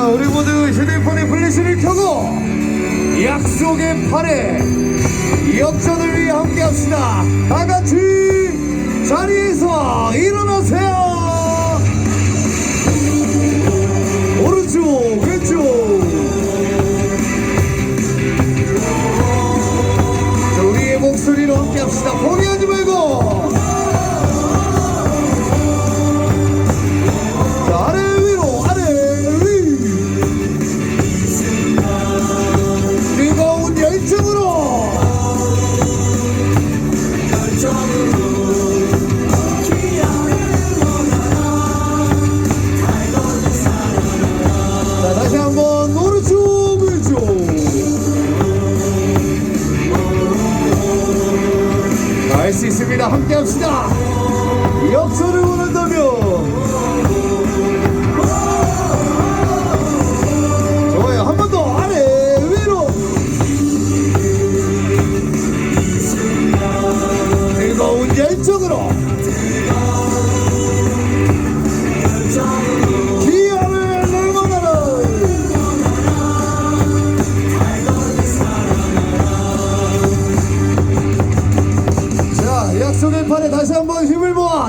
자, 우리 모두 휴대폰에 플래시를 켜고 약속의 팔에 역전을 위해 함께 합시다. 다 같이 자리에서 일어나세요. 오른쪽, 왼쪽. 자, 우리의 목소리로 함께 합시다. 포기하지 말고. 자, 다시 한번 오른쪽, 왼쪽. 알수 있습니다. 함께 합시다. 역전을 원한다면. 열정으로. 기아를 응원하라. 자, 약속의 판에 다시 한번 힘을 모아.